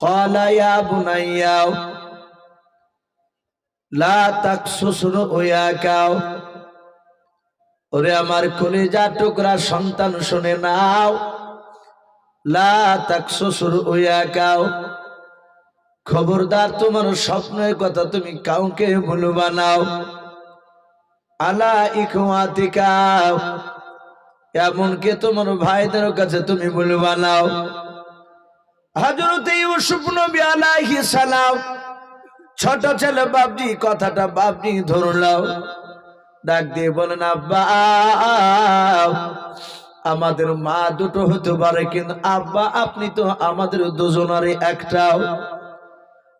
قال يا بني لا تقصص رؤياك ওরে আমার কলিজা টুকরা সন্তান শুনে নাও লা তাকসুস রুয়াকাও খবরদার তোমার স্বপ্নের কথা তুমি কাউকে ভুলবা নাও আলা ইকুয়াতিকাও এমনকি তোমার ভাইদের কাছে তুমি বলবা নাও হজরত ইউসুফ নবী আলাইহিস সালাম, ছোট ছেলে বাবজি কথাটা বাবজি ধরলাও ডাক দিয়ে বলেন আব্বা, আমাদের মা দুটো হতে পারে, কিন্তু আব্বা, আপনি তো আমাদের দুজনারই একটাও।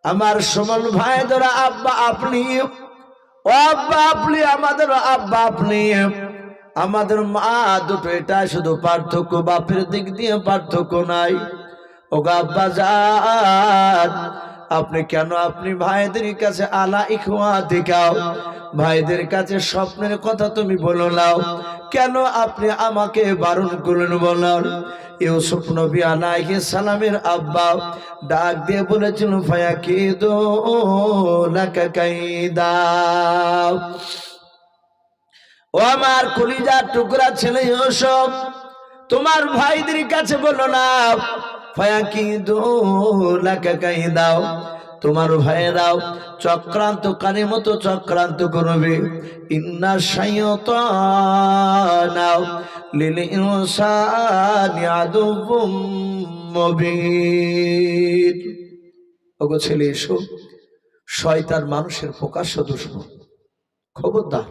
আমার সমান ভাই ধরা আব্বা আপনি আব্বা আপনি, আমাদের আব্বা আপনি। আমাদের মা দুটো এটা শুধু পার্থক্য, বাপের দিক দিয়ে পার্থক্য নাই। ও যান আপনি কেন আপনি ভাইদের কাছে আলা ইখওয়া দেখাও? ভাইদের কাছে স্বপ্নের কথা তুমি বলো নাও। কেন আপনি আমাকে বারণ করলেন বলার? ইউসুফ নবী আলাইহিস সালামের আব্বা ডাক দিয়ে বলেছিল ফায়া কি দো কাইদা। ও আমার কলিজার টুকরা ছেলে ইউসুফ, তোমার ভাইদের কাছে বলো না। ফায়া কি দো লাকা কাইদাও তোমার ভাইয়েরাও চক্রান্ত কানের মতো চক্রান্ত করবে। ইন্না শাইতানাও লিল ইনসানি আদুবুম মুবিন। ওগো ছেলে, এসো। শয়তান মানুষের প্রকাশ্য দুশ্মন। খবরদার।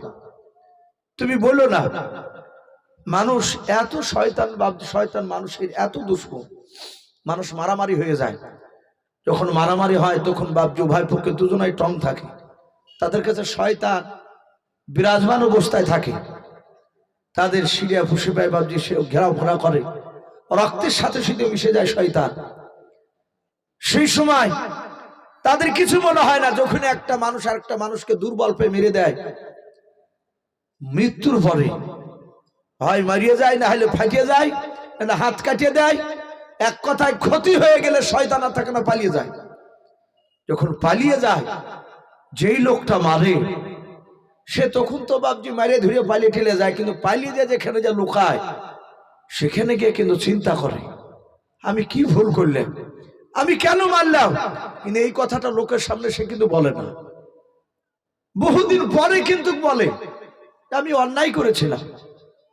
তুমি বলো না, মানুষ এত শয়তান বাপ শয়তান মানুষের এত দুশ্মন। মানুষ মারামারি হয়ে যায়। যখন মারামারি হয়, তখন বাপজু ভাই পক্ষে দুজনাই টং থাকে। তাদের কাছে শয়তান বিরাজমান অবস্থায় থাকে। তাদের সিরিয়া ফুসে পায় বাপজি, সে ঘেরাও ঘোরা করে। রক্তের সাথে সাথে মিশে যায় শয়তান। সেই সময় তাদের কিছু মনে হয় না যখন একটা মানুষ আর একটা মানুষকে দুর্বল পেয়ে মেরে দেয়। মৃত্যুর পরে হয়, মারিয়ে যায়, না হলে ফাটিয়ে যায়, না হাত কাটিয়ে দেয় এক কথায় ক্ষতি হয়ে গেলে শয়তানা থাকে না পালিয়ে যায়। যখন পালিয়ে যায়, যেই লোকটা মারে, সে তখন তো বাপজি মারিয়ে ধরে পালিয়ে ঠেলে যায়, কিন্তু পালিয়ে যায় যেখানে যা লুকায়, সেখানে গিয়ে কিন্তু চিন্তা করে, আমি কি ভুল করলেন আমি কেন মারলাম? কিন্তু এই কথাটা লোকের সামনে সে কিন্তু বলে না। বহুদিন পরে কিন্তু বলে, আমি অন্যায় করেছিলাম।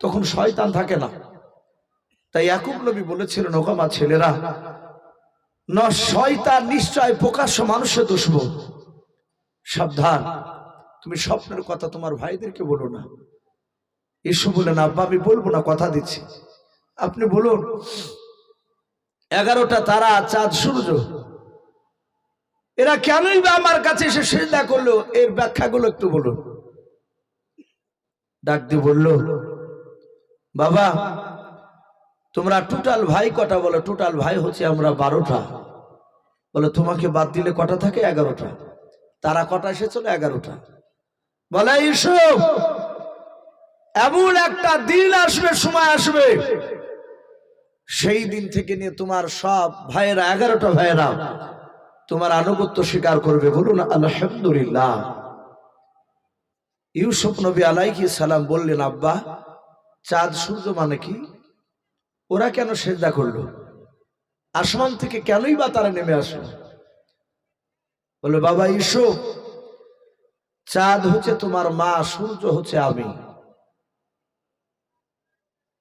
তখন শয়তান থাকে না। তাই একুব নবী বলেছিলেন ওকামা ছেলেরা, ন, শয়তান নিশ্চয় প্রকাশ্য মানুষের দুষব সাবধান, তুমি স্বপ্নের কথা তোমার ভাইদেরকে বলো না। এসো বলেন আব্বা, আমি বলব না, কথা দিচ্ছি। আপনি বলুন, এগারোটা তারা চাঁদ সূর্য, এরা কেনই বা আমার কাছে এসে সেজদা করল? এর ব্যাখ্যাগুলো একটু বলুন। ডাক দিয়ে বলল, বাবা তোমরা টোটাল ভাই কটা বলো? টোটাল ভাই হচ্ছে আমরা বারোটা। বলে, তোমাকে বাদ দিলে কটা থাকে? এগারোটা। তারা কটা এসেছিল? এগারোটা। বলে ইসব এমন একটা দিন আসবে, সময় আসবে। সেই দিন থেকে নিয়ে তোমার সব ভাইয়েরা, এগারোটা ভাইয়েরা তোমার আনুগত্য স্বীকার করবে। বলুন, আলহামদুলিল্লাহ। ইউসুফ নবী আলাইকি সালাম বললেন, আব্বা, চাঁদ সূর্য মানে কি? ওরা কেন সেজদা করল? আসমান থেকে কেনই বা তারা নেমে আসলো? বলে বাবা ইসুফ চাঁদ হচ্ছে তোমার মা, সূর্য হচ্ছে আমি।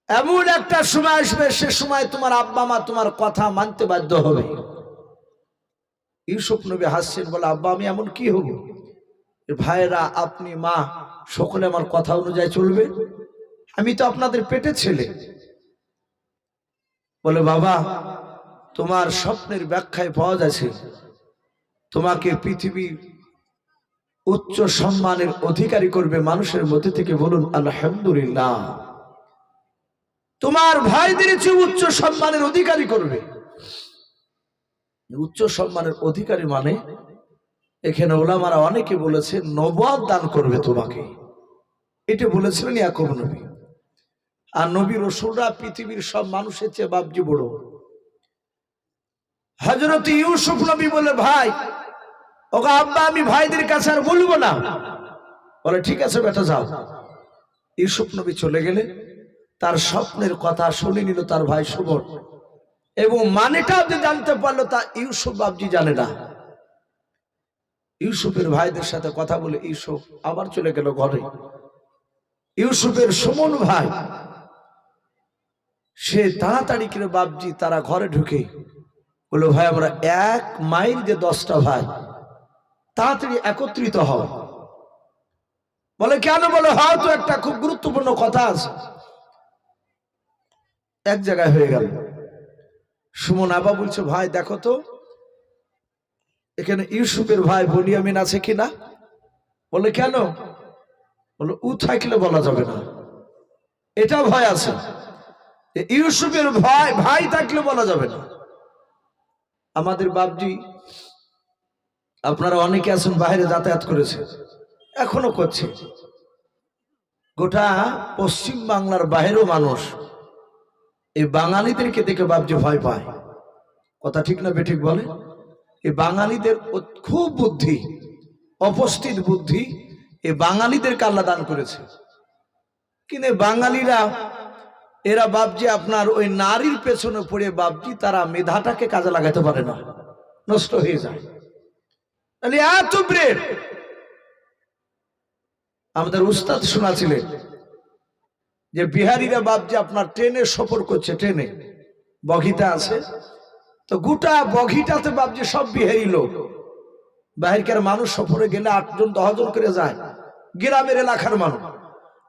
এমন একটা সময় আসবে, সে সময় তোমার আব্বা মা তোমার কথা মানতে বাধ্য হবে। ইউসুফ নবী হাসছেন, বলে, আব্বা, আমি এমন কি হব? ভাইরা আপনি মা, সকলে আমার কথা অনুযায়ী চলবে? আমি তো আপনাদের পেটে ছেলে। বলে, বাবা, তোমার স্বপ্নের ব্যাখ্যায় পাওয়া যাচ্ছে। তোমাকে পৃথিবীর উচ্চ সম্মানের অধিকারী করবে মানুষের মধ্যে থেকে বলুন, আলহামদুলিল্লাহ। তোমার ভাইদের চেয়ে উচ্চ সম্মানের অধিকারী করবে। উচ্চ সম্মানের অধিকারী মানে এখানে ওলামারা অনেকে বলেছে নবাব দান করবে তোমাকে। এটা বলেছিলেন ইয়াকুব নবী। আর নবী রসুলরা পৃথিবীর সব মানুষের চেয়ে বাবজি বড়। হজরত ইউসুফ নবী বলে, ভাই ওকে আব্বা, আমি ভাইদের কাছে আর বলব না। বলে, ঠিক আছে বেটা, যাও। ইউসুফ নবী চলে গেলে, তার স্বপ্নের কথা শুনে নিল তার ভাই সুবর। এবং মানেটাও যে জানতে পারল তা ইউসুফ বাবজি জানে না। ইউসুফের ভাইদের সাথে কথা বলে ইউসুফ আবার চলে গেল ঘরে। ইউসুফের সুমন ভাই সে তাড়াতাড়ি করে বাবজি তারা ঘরে ঢুকে বলল, ভাই, আমরা এক মাইল যে দশটা ভাই, তাড়াতাড়ি একত্রিত হও। বলে, কেন? বলে হয়তো একটা খুব গুরুত্বপূর্ণ কথা আছে। এক জায়গায় হয়ে গেল। সুমন আবা বলছে, ভাই, দেখো তো, এখানে ইউসুফের ভাই বনিয়ামিন আছে কিনা? বলে, কেন? বলে উ থাকলে বলা যাবে না। এটা ভয় আছে। ইউসুফের ভাই ভাই থাকলে বলা যাবে না। আমাদের বাপজি, আপনারা অনেকে আছেন বাইরে যাতায়াত করেছে, এখনও করছে। গোটা পশ্চিম বাংলার বাইরেও মানুষ এই বাঙালিদেরকে দেখে বাপজি ভয় পায়। কথা ঠিক না বেঠিক বলে? এই বাঙালিদের খুব বুদ্ধি, অপস্থিত বুদ্ধি, এই বাঙালিদেরকে আল্লাহ দান করেছে। কিন্তু বাঙালিরা এরা বাপজি আপনার ওই নারীর পেছনে পড়ে বাপজি তারা মেধাটাকে কাজে লাগাতে পারে না। নষ্ট হয়ে যায়। এত ব্রেড আমাদের উস্তাদ শোনাছিলেন যে বিহারিরা বাপজি আপনার ট্রেনে সফর করছে, ট্রেনে। বগিতে আছে। তো গোটা বগিটাতে বাপজি সব বিহারি লোক। বাহিরকার মানুষ সফরে গেলে আটজন, দশজন করে যায়। গ্রামের এলাকার মানুষ।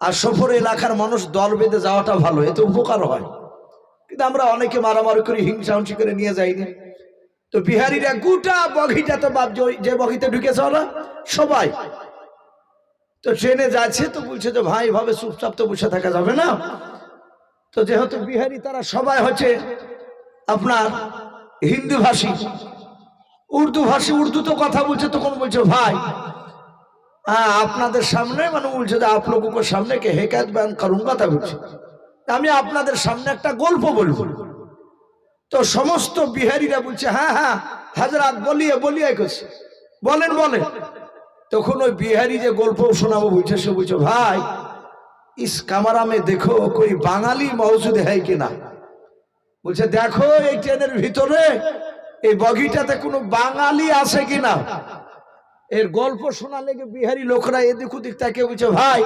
আর সফর এলাকার মানুষ দল বেঁধে যাওয়াটা ভালো, এতে উপকার হয়। কিন্তু আমরা অনেকে মারামারি করে, হিংসা হিংসি করে নিয়ে যাইনি। তো বিহারিরা গোটা বগিটাতে বাপজি ওই যে বগিতে ঢুকেছে ওরা, সবাই। তো ট্রেনে যাচ্ছে তো বলছে যে, ভাই ভাবে চুপচাপ তো বসে থাকা যাবে না। তো যেহেতু বিহারি তারা সবাই হচ্ছে আপনার হিন্দি ভাষী উর্দু ভাষী উর্দু তো কথা বলছে, তখন বলছে, ভাই আপনাদের সামনে মানে বলছে যে আপ লোগোं को সামনে কে হেকায়ত বয়ান করুঙ্গা তা বলছে। আমি আপনাদের সামনে একটা গল্প বলব। তো সমস্ত বিহারীরা বলছে হ্যাঁ হ্যাঁ হাজরাত বলিয়ে বলিয়ে করছে বলেন বলেন। তখন ওই বিহারি যে গল্প শোনাবো বলছে, সে বলছে, ভাই, ইস কামারামে দেখো কই বাঙালি মৌজুদ হয় কিনা? বলছে, দেখো এই ট্রেনের ভিতরে, এই বগিটাতে কোনো বাঙালি আছে কিনা? এর গল্প শোনা লেগে বিহারি লোকরা এদিক ওদিক তাকে বলছে, ভাই,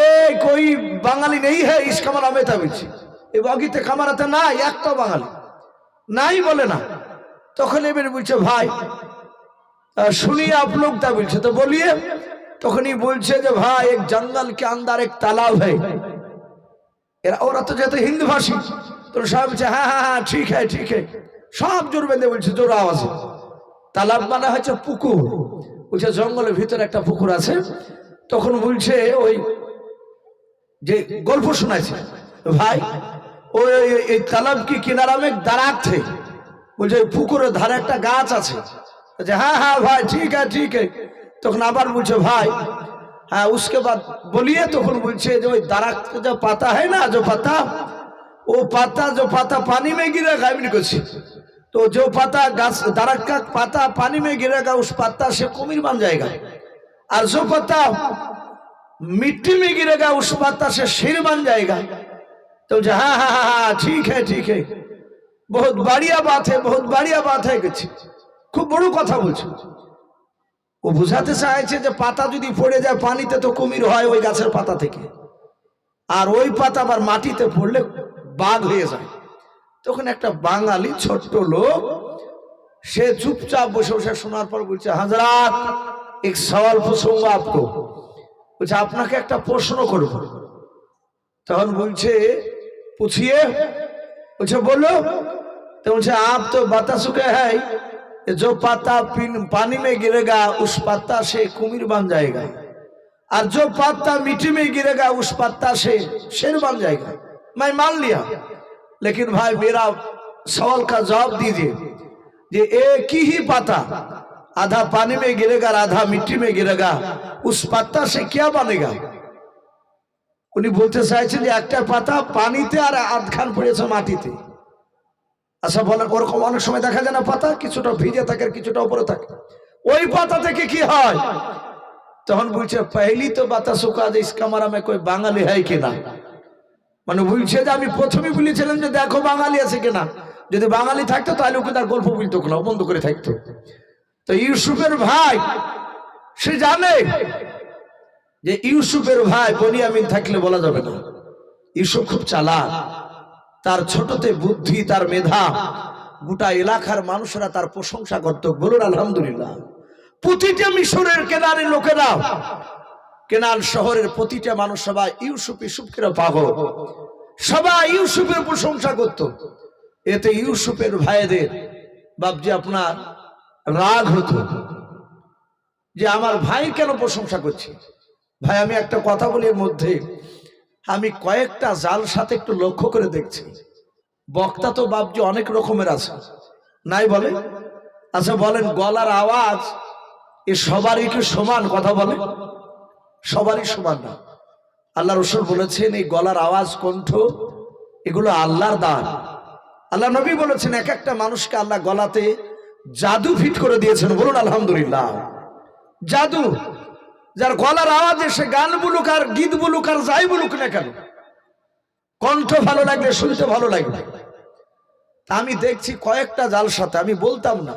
এই কই বাঙালি নেই হ্যাঁ ইস্কামার আমেতা বলছি। এ বাগিতে খামারাতে নাই, একটা বাঙালি। নাই বলে না। তখন এবারে বলছে, ভাই শুনি আপ লোক তা বলছে। তো বলিয়ে তখনই বলছে যে, ভাই, এক জঙ্গল কে আন্দার এক তালাব হে। এরা, ওরা তো যেহেতু হিন্দি ভাষী তো সব বলছে হ্যাঁ হ্যাঁ হ্যাঁ ঠিক হ্যাঁ ঠিক হ্যাঁ সব জোর বেঁধে বলছে, জোর আওয়াজে। তালাব মানে হচ্ছে পুকুর। বলছে জঙ্গলের ভিতরে একটা পুকুর আছে, তখন বলছে ওই যে গল্প শোনাইছে, ভাই, ওই এই তালাব কি কিনারামে দাঁড়াচ্ছে বলছে পুকুরের ধারে একটা গাছ আছে। বলছে হ্যাঁ হ্যাঁ ভাই, ঠিক আছে ঠিক আছে। তখন আবার বলছে, ভাই হ্যাঁ উসকে বাদ বলিয়ে তখন বলছে যে ওই দাঁড়াতে যে পাতা হয় না, যে পাতা, ও পাতা, যে পাতা পানি মে গিরা গাইবিন করছে। তো যে পাতা গাছ দারাক্কা পাতা পানি মে গিরে গা, উস পাতা সে কুমির বান জায়গা আর যে পাতা মিট্টি মে গিরে গা, উস পাতা সে শির বান জায়গা তো যে হ্যাঁ হ্যাঁ হ্যাঁ হ্যাঁ ঠিক হ্যাঁ ঠিক হ্যাঁ বহুত বাড়িয়া বাত হ্যাঁ বহুত বাড়িয়া বাত হয়ে গেছে। খুব বড় কথা বলছি। ও বুঝাতে চাইছে যে পাতা যদি পড়ে যায় পানিতে তো কুমির হয় ওই গাছের পাতা থেকে। আর ওই পাতা আবার মাটিতে পড়লে বাঘ হয়ে যায়। তখন একটা বাঙালি ছোট্ট লোক সে চুপচাপ বসে বসে শোনার পর বলছে হাজরাত এক সওয়াল পুছুঙ্গা আপকো বলছে আপনাকে একটা প্রশ্ন করব তখন বলছে পুছিয়ে বলছে বলো तो मुझे आप तो बता चुके हैं कि जो पत्ता पीन- पानी में गिरेगा उस पत्ता से कुमिर बन जाएगा और जो पत्ता मिट्टी में गिरेगा उस पत्ता से शेर बन जाएगा मैं मान लिया लेकिन भाई मेरा सवाल का जवाब दीजिए ये एक ही पत्ता आधा पानी में गिरेगा और आधा मिट्टी में गिरेगा उस पत्ता से क्या बनेगा উনি বলতে চাইছেন যে একটা পাতা পানিতে আর আধখান পড়েছে মাটিতে আচ্ছা বলেন ওরকম অনেক সময় দেখা যায় না পাতা কিছুটা ভিজে থাকে আর কিছুটা উপরে থাকে ওই পাতা থেকে কি হয় তখন বলছে পহলি তো বাতা শুকা যে ইসকামারা মে কই বাঙালি হয় কিনা মানে বলছে যে আমি প্রথমে বলেছিলাম যে দেখো বাঙালি আছে কিনা। যদি বাঙালি থাকতো তাহলে ওকে তার গল্প বলতো না বন্ধ করে থাকতো। তো ইউসুফের ভাই, সে জানে যে ইউসুফের ভাই বনিয়ামিন থাকলে বলা যাবে না। ইউসুফ খুব চালাক, তার ছোটতে বুদ্ধি, তার মেধা, গোটা এলাকার মানুষরা তার প্রশংসা করত। বলুন, আলহামদুলিল্লাহ। প্রতিটা মিশরের কেনারে লোকেরা কেনাল শহরের প্রতিটা মানুষ সবাই ইউসুফ ইউসুফকে পাগল। সবাই ইউসুফের প্রশংসা করত। এতে ইউসুফের ভাইদের বাপজি আপনার রাগ হতো যে আমার ভাই কেন প্রশংসা করছে? ভাই, আমি একটা কথা বলি মধ্যে। আমি কয়েকটা জাল সাথে একটু লক্ষ্য করে দেখছি। বক্তা তো বাপজি অনেক রকমের আছে। নাই বলে? আচ্ছা বলেন, গলার আওয়াজ এ সবারই কি সমান কথা বলে? সবারই সমান না। আল্লাহ রসুল বলেছেন, এই গলার আওয়াজ, কণ্ঠ, এগুলো আল্লাহর দান। আল্লাহ নবী বলেছেন, এক একটা মানুষকে আল্লাহ গলাতে জাদু ফিট করে দিয়েছেন। বলুন, আলহামদুলিল্লাহ। জাদু, যার গলার আওয়াজে সে গান বলুক আর গীত বলুক আর যাই বলুক না কেন, কণ্ঠ ভালো লাগলে শুনতে ভালো লাগবে। আমি দেখছি কয়েকটা জাল সাথে আমি বলতাম না।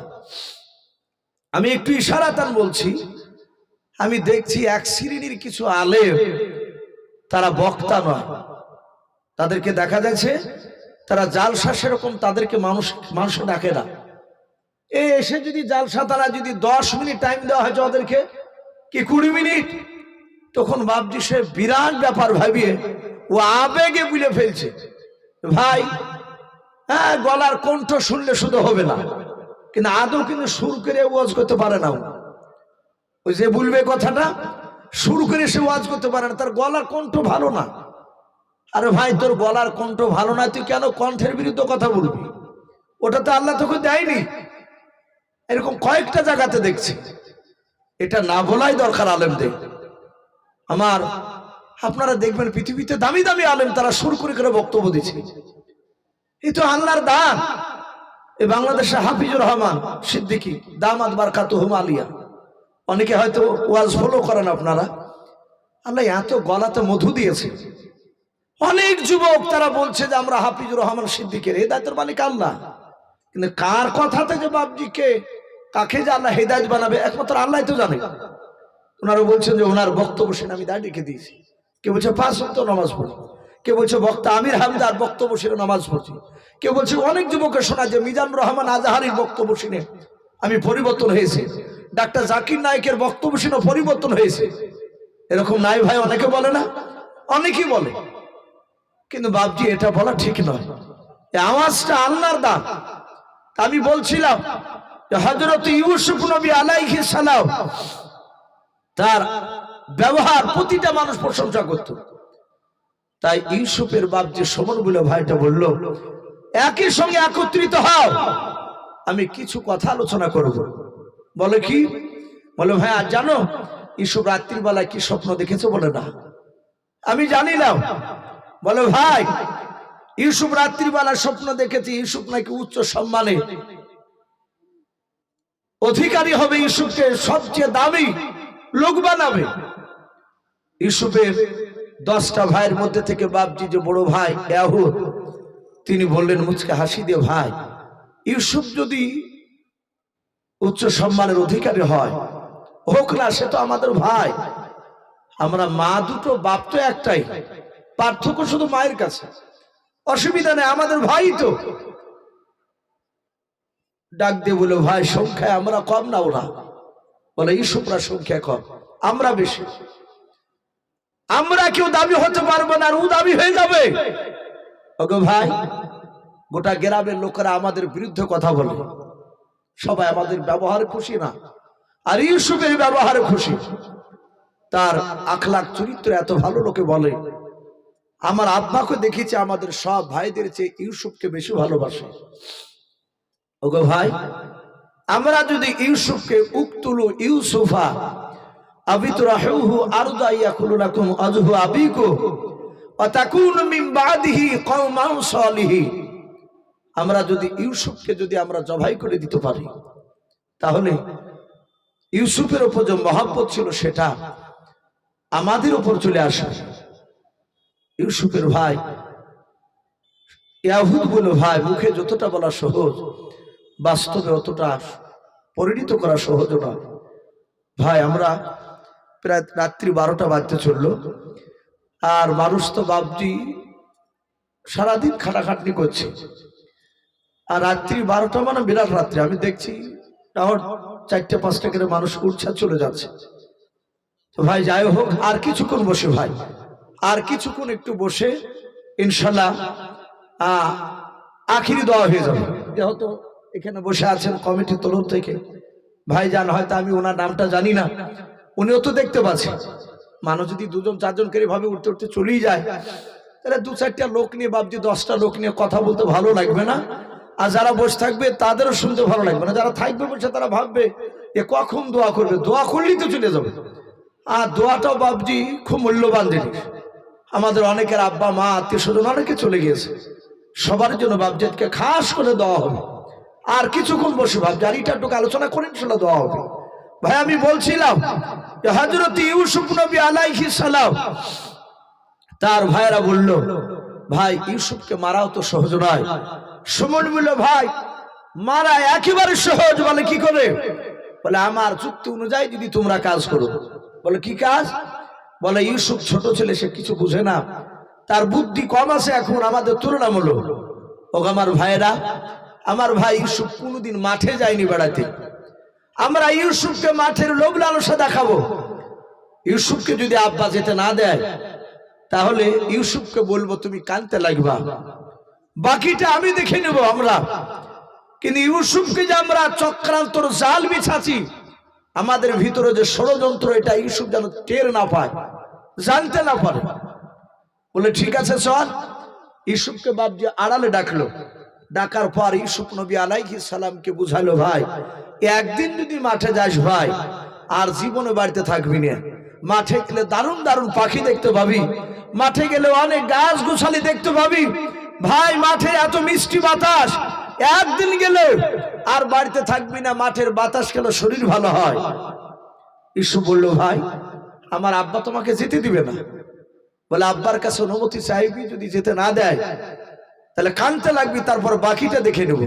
আমি একটু ইশারাতান বলছি আমি দেখছি এক শ্রেণির কিছু আলেম, তারা বক্তা নয়। তাদেরকে দেখা যাচ্ছে, তারা জালসা সেরকম তাদেরকে মানুষ মানুষ ডাকে না। এ, এসে যদি জালসা, তারা যদি দশ মিনিট টাইম দেওয়া হয়েছে ওদেরকে, কি কুড়ি মিনিট? তখন বাপজি সে বিরাট ব্যাপার ভাবিয়ে, ও আবেগে বুঝে ফেলছে। ভাই হ্যাঁ গলার কণ্ঠ শুনলে শুধু হবে না, কিন্তু আদৌ কিন্তু সুর করে ওয়াজ করতে পারে না। ওই যে বলবে কথাটা, শুরু করে সে ওয়াজ করতে পারে না, তার গলার কণ্ঠ ভালো না। আরে ভাই, তোর গলার কণ্ঠ ভালো না, তুই কেন কণ্ঠের বিরুদ্ধে কথা বলবি? ওটা তো আল্লাহ তোকে দেয়নি। এরকম কয়েকটা জায়গাতে দেখছি। এটা না বলাই দরকার আলেমদের। আমার, আপনারা দেখবেন পৃথিবীতে দামি দামি আলেম তারা সুর করে করে বক্তব্য দিচ্ছে। এই তো আল্লাহর দান। এই বাংলাদেশে হাফিজুর রহমান সিদ্দিকী দামাদ বারকাত আলিয়া। অনেকে হয়তো ওয়াজ ফলো করেন আপনারা। আল্লাহ এত গলাতে মধু দিয়েছে। অনেক যুবক তারা বলছে যে, আমরা হাফিজুর রহমান সিদ্দিকের হেদায়তের মালিক আল্লাহ। কিন্তু কার কথাতে যে বাপজিকে কাকে যে আল্লাহ হেদায়ত বানাবে, একমাত্র আল্লাহ তো জানে। ওনারা বলছেন যে, ওনার বক্তব্য শুনে আমি দাঁড়িয়ে রেখে দিয়েছি। কে বলছে, পাঁচ সপ্ত নামাজ পড়ি। কে বলছে, বক্তা আমির হামদার বক্তব্য শুনে নামাজ পড়ছি। কে বলছে, অনেক যুবকের শোনা যে, মিজানুর রহমান আজাহারির বক্তব্য শুনে আমি পরিবর্তন হয়েছে। ডাক্তার জাকির নায়কের বক্তব্য শুনে পরিবর্তন হয়েছে। এরকম নাই ভাই, অনেকে বলে না? অনেকেই বলে। কিন্তু বাপজি, এটা বলা ঠিক নয়। আওয়াজটা আল্লাহর তা আমি বলছিলাম হজরত ইউসুফ নবী আলাইহি সালাম তার ব্যবহার প্রতিটা মানুষ প্রশংসা করত। তাই ইউসুফের বাপ যে সমন বলে ভাইটা বলল, একই সঙ্গে একত্রিত হও। আমি কিছু কথা আলোচনা করব। বলে কি? বলে ভাই আর জানো ইসুফ রাত্রির বেলায় কি স্বপ্ন দেখেছে? বলে, না। আমি জানি না। বলে, ভাই ইউসুফ রাত্রিবেলা স্বপ্ন দেখেছে ইউসুফ নাকি উচ্চ সম্মানে। অধিকারী হবে ইউসুফকে সবচেয়ে দামি লোক বানাবে। ইউসুফের দশটা ভাইয়ের মধ্যে থেকে বাপজি যে বড় ভাই তিনি বললেন, মুচকে হাসি দিয়ে ভাই। ইউসুফ যদি উচ্চ সম্মানের অধিকারী হয়। হোক না, সে তো আমাদের ভাই। আমরা মা দুটো, বাপ তো একটাই। পার্থক্য শুধু মায়ের কাছে। অসুবিধা নেই, আমাদের ভাই তো। ডাক দিয়ে বলে, ভাই, সংখ্যায় আমরা কম না ওরা? বলে ইসুপরা সংখ্যা কম। আমরা বেশি। আমরা কেউ দাবি হতে পারব না, আর ও দাবি হয়ে যাবে। ওগো ভাই, গোটা গ্রামের লোকেরা আমাদের বিরুদ্ধে কথা বলে। সবাই আমাদের ব্যবহারে খুশি না? আর ইউসুফের ব্যবহারে খুশি। তার আখলাখ চরিত্র এত ভালো লোকে বলে। আমার আব্বাকে দেখেছি, আমাদের সব ভাইদের চেয়ে ইউসুফকে বেশি ভালোবাসে। ওগো ভাই, আমরা যদি ইউসুফকে উক্তুলু ইউসুফা সালিহিন। আমরা যদি ইউসুফকে যদি আমরা জবাই করে দিতে পারি, তাহলে ইউসুফের ওপর যে মহাব্বত ছিল সেটা আমাদের উপর চলে আসবে ইউসুফের ভাই, ইয়াহুদ বলো, ভাই, মুখে যতটা বলা সহজ, বাস্তবে অতটা পরিণত করা সহজ না ভাই, আমরা প্রায় রাত্রি বারোটা বাজতে চলল, আর মানুষ তো বাবজি সারাদিন খাটাখাটনি করছে। আর রাত্রি বারোটা মানে বিরাট রাত্রি, আমি দেখছি তাহলে চারটে, পাঁচটা করে মানুষ আর চলে যাচ্ছে। তো ভাই, যাই হোক, আর কিছুক্ষণ বসে ভাই, আর কিছুক্ষণ একটু বসে, ইনশাল্লাহ আখিরি দেওয়া হয়ে যাবে। যেহেতু এখানে বসে আছেন কমিটির তরফ থেকে, ভাই যান, হয়তো আমি ওনার নামটা জানি না, উনিও তো দেখতে পাচ্ছেন মানুষ যদি দুজন, চারজন করে ভাবে উঠতে উঠতে চলেই যায়, তাহলে দু চারটা লোক নিয়ে ভাবছি দশটা লোক নিয়ে কথা বলতে ভালো লাগবে না। আর যারা বসে থাকবে তাদেরও শুনতে ভালো লাগবে না। যারা থাকবে বসে তারা ভাববে যে কখন দোয়া করবে? দোয়া করলেই তো চলে যাবে। আর দোয়াটাও বাবজি খুব মূল্যবান জিনিস। আমাদের অনেকের আব্বা, মা, আত্মীয় স্বজন অনেকে চলে গিয়েছে। সবার জন্য বাবজাতকে খাস করে দেওয়া হবে। আর কিছুক্ষণ বসে ভাবছি, আর এটা একটু আলোচনা করেন ইনশাল্লাহ দেওয়া হবে। ভাই, আমি বলছিলাম হজরত ইউসুফ নবী আলাইহি সালাম, তার ভাইরা বলল, ভাই, ইউসুফকে মারাও তো সহজ নয়। সুমন বলল, ভাই, মারা একেবারে সহজ বলে কি করে? বলে, আমার চুক্তি অনুযায়ী যদি তোমরা কাজ করো। বলে, কি কাজ? বলে, ইউসুফ ছোট ছেলে, সে কিছু বুঝে না। তার বুদ্ধি কম আছে এখন আমাদের তুলনামূলক। ও আমার ভাইরা আমার ভাই ইউসুফ কোনোদিন মাঠে যায়নি বেড়াতে আমরা ইউসুফকে মাঠের লোভ লালসা দেখাবো। ইউসুফকে যদি আব্বা যেতে না দেয়, তাহলে ইউসুফকে বলব, তুমি কানতে লাগবা। বাকিটা আমি দেখে নেব আমরা। কিন্তু ইউসুফকে যে আমরা চক্রান্তর জাল বিছাছি আমাদের ভিতরে যে ষড়যন্ত্র, এটা ইউসুফ যেন টের না পায়, জানতে না পারে। বলে, ঠিক আছে, চল। ইউসুফকে বাপ দিয়ে আড়ালে ডাকলো। ডাকার পর ইউসুফ নবী আলাইহি সালামকে বুঝালো, ভাই একদিন যদি মাঠে যাস ভাই, আর জীবনে বাড়িতে থাকবি না। মাঠে গেলে দারুণ দারুণ পাখি দেখতে পাবি। মাঠে গেলে অনেক গাছ গোছালি দেখতে পাবি। ভাই মাঠে এত মিষ্টি বাতাস, একদিন গেলে আর বাড়িতে থাকবি না, মাঠের বাতাস গেল শরীর ভালো হয়। ইসু বলল, ভাই, আমার আব্বা তোমাকে যেতে দিবে না। বলে, আব্বার কাছে অনুমতি চাইবি, যদি যেতে না দেয়, তাহলে কানতে লাগবি, তারপর বাকিটা দেখে নেব।